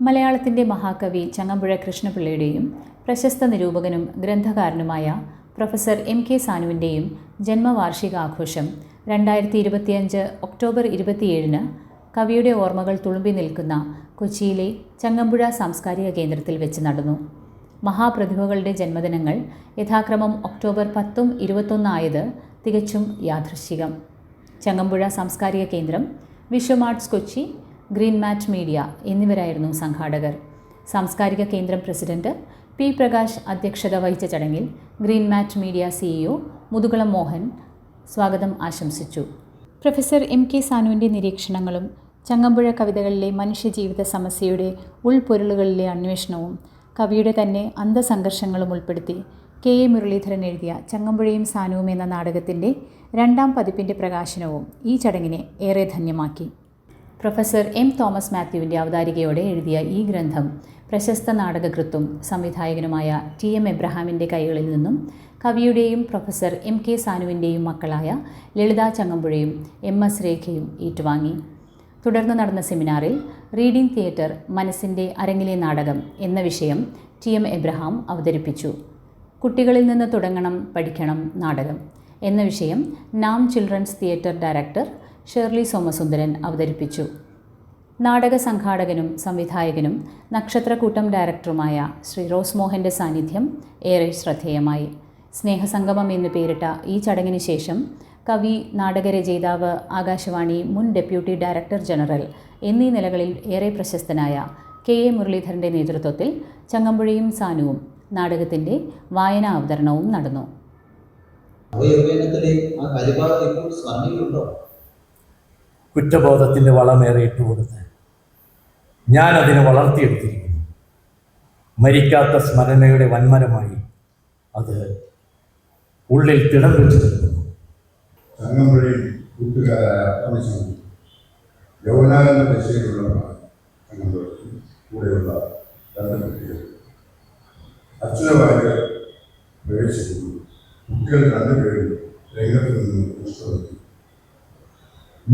മലയാളത്തിന്റെ മഹാകവി ചങ്ങമ്പുഴ കൃഷ്ണപിള്ളയുടെയും പ്രശസ്ത നിരൂപകനും ഗ്രന്ഥകാരനുമായ പ്രൊഫസർ എം കെ സാനുവിന്റെയും ജന്മവാർഷികാഘോഷം രണ്ടായിരത്തി ഇരുപത്തിയഞ്ച് ഒക്ടോബർ ഇരുപത്തിയേഴിന് കവിയുടെ ഓർമ്മകൾ തുളുമ്പി നിൽക്കുന്ന കൊച്ചിയിലെ ചങ്ങമ്പുഴ സാംസ്കാരിക കേന്ദ്രത്തിൽ വെച്ച് നടന്നു. മഹാപ്രതിഭകളുടെ ജന്മദിനങ്ങൾ യഥാക്രമം ഒക്ടോബർ പത്തും ഇരുപത്തൊന്നായത് തികച്ചും യാദൃശ്ചികം. ചങ്ങമ്പുഴ സാംസ്കാരിക കേന്ദ്രം വിശ്വമാർട്സ് കൊച്ചി ഗ്രീൻ മാറ്റ് മീഡിയ എന്നിവരായിരുന്നു സംഘാടകർ. സാംസ്കാരിക കേന്ദ്രം പ്രസിഡന്റ് പി പ്രകാശ് അധ്യക്ഷത വഹിച്ച ചടങ്ങിൽ green mat media CEO Muthukulam Mohan സ്വാഗതം ആശംസിച്ചു. പ്രൊഫസർ എം കെ സാനുവിന്റെ നിരീക്ഷണങ്ങളും ചങ്ങമ്പുഴ കവിതകളിലെ മനുഷ്യജീവിത സമസ്യയുടെ ഉൾപൊരുളുകളിലെ അന്വേഷണവും കവിയുടെ തന്നെ അന്തസംഘർഷങ്ങളും ഉൾപ്പെടുത്തി കെ എ മുരളീധരൻ എഴുതിയ ചങ്ങമ്പുഴയും സാനുവും എന്ന നാടകത്തിന്റെ രണ്ടാം പതിപ്പിന്റെ പ്രകാശനവും ഈ ചടങ്ങിനെ ഏറെ ധന്യമാക്കി. പ്രൊഫസർ എം തോമസ് മാത്യുവിന്റെ അവതാരികയോടെ എഴുതിയ ഈ ഗ്രന്ഥം പ്രശസ്ത നാടകകൃത്തും സംവിധായകനുമായ ടി എം എബ്രഹാമിന്റെ കൈകളിൽ നിന്നും കവിയുടെയും പ്രൊഫസർ എം കെ സാനുവിന്റെയും മക്കളായ ലളിത ചങ്ങമ്പുഴയും എം എസ് രേഖയും ഏറ്റുവാങ്ങി. തുടർന്ന് നടന്ന സെമിനാറിൽ റീഡിംഗ് തിയേറ്റർ മനസ്സിന്റെ അരങ്ങിലെ നാടകം എന്ന വിഷയം ടി എം എബ്രഹാം അവതരിപ്പിച്ചു. കുട്ടികളിൽ നിന്ന് തുടങ്ങണം പഠിക്കണം നാടകം എന്ന വിഷയം നാം children's theatre director Shirley Somasundaran അവതരിപ്പിച്ചു. നാടക സംഘാടകനും സംവിധായകനും നക്ഷത്രക്കൂട്ടം ഡയറക്ടറുമായ ശ്രീ റോസ് മോഹന്റെ സാന്നിധ്യം ഏറെ ശ്രദ്ധേയമായി. സ്നേഹസംഗമം എന്ന് പേരിട്ട ഈ ചടങ്ങിന് ശേഷം കവി നാടകരചയിതാവ് ആകാശവാണി മുൻ ഡെപ്യൂട്ടി ഡയറക്ടർ ജനറൽ എന്നീ നിലകളിൽ ഏറെ പ്രശസ്തനായ കെ എ മുരളീധരന്റെ നേതൃത്വത്തിൽ ചങ്ങമ്പുഴയും സാനുവും നാടകത്തിന്റെ വായനാ അവതരണവും നടന്നു. ആ കുറ്റബോധത്തിന്റെ വളമേറെ ഞാൻ അതിനെ വളർത്തിയെടുത്തിരിക്കുന്നു. മരിക്കാത്ത സ്മരണയുടെ വന്മരമായി അത് ഉള്ളിൽ തിടം വെച്ചു നിൽക്കുന്നു. കൂടെയുള്ള പ്രവേശിക്കുന്നു.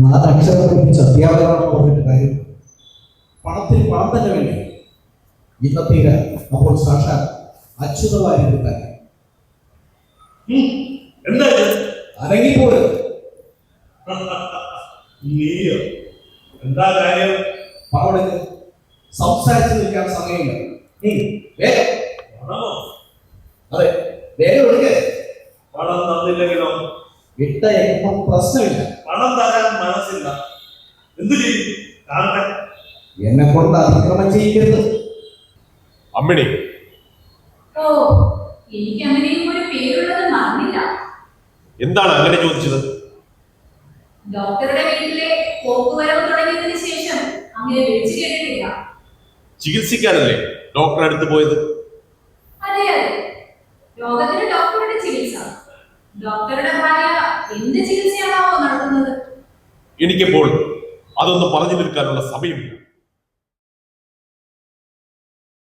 നാല് അക്ഷരം പഠിപ്പിച്ച അധ്യാപകരാണെന്ന് പറഞ്ഞിട്ട് കാര്യം. പണത്തിന് പണം തന്നെ വേണ്ടേ? ഇന്നത്തെ അപ്പോൾ സാക്ഷാൽ അച്യുതമായിരുന്നു കാര്യം. എന്താ അരങ്ങിപ്പോട് നീയോ? എന്താ കാര്യം? അവിടെ സംസാരിച്ചു നിൽക്കാൻ സമയമില്ല. വേഗം. അതെ വേഗം എടുക്കേ. പണം തന്നില്ലെങ്കിലോ? ഇട്ട എപ്പം പ്രശ്നമില്ല. പണം തരാൻ മനസ്സില്ല. എന്തു ചെയ്യും? കാരണം എന്നെ കൊണ്ട് അതിക്രമം ചെയ്യരുത്. അമ്മിണി. ഓ എനിക്ക് അങ്ങനെയും ഒരു പേരുള്ളത് മറന്നില്ല. എന്താണ് അങ്ങനെ ചോദിച്ചത്? ഡോക്ടറുടെ വീട്ടിലെ പോക്കുവരവ് തുടങ്ങിയതിനു ശേഷം അങ്ങനെ വിളിച്ചു കേട്ടിട്ടില്ല. ചികിത്സിക്കാനല്ലേ ഡോക്ടറെ അടുത്ത് പോയത് അതെ അതെ രോഗത്തിന് ഡോക്ടറുടെ ചികിത്സ ഡോക്ടറുടെ ഭാര്യ എന്ത് ചികിത്സയാണാവോ നടത്തുന്നത് എനിക്കിപ്പോൾ അതൊന്നും പറഞ്ഞു നിൽക്കാനുള്ള സമയമില്ല.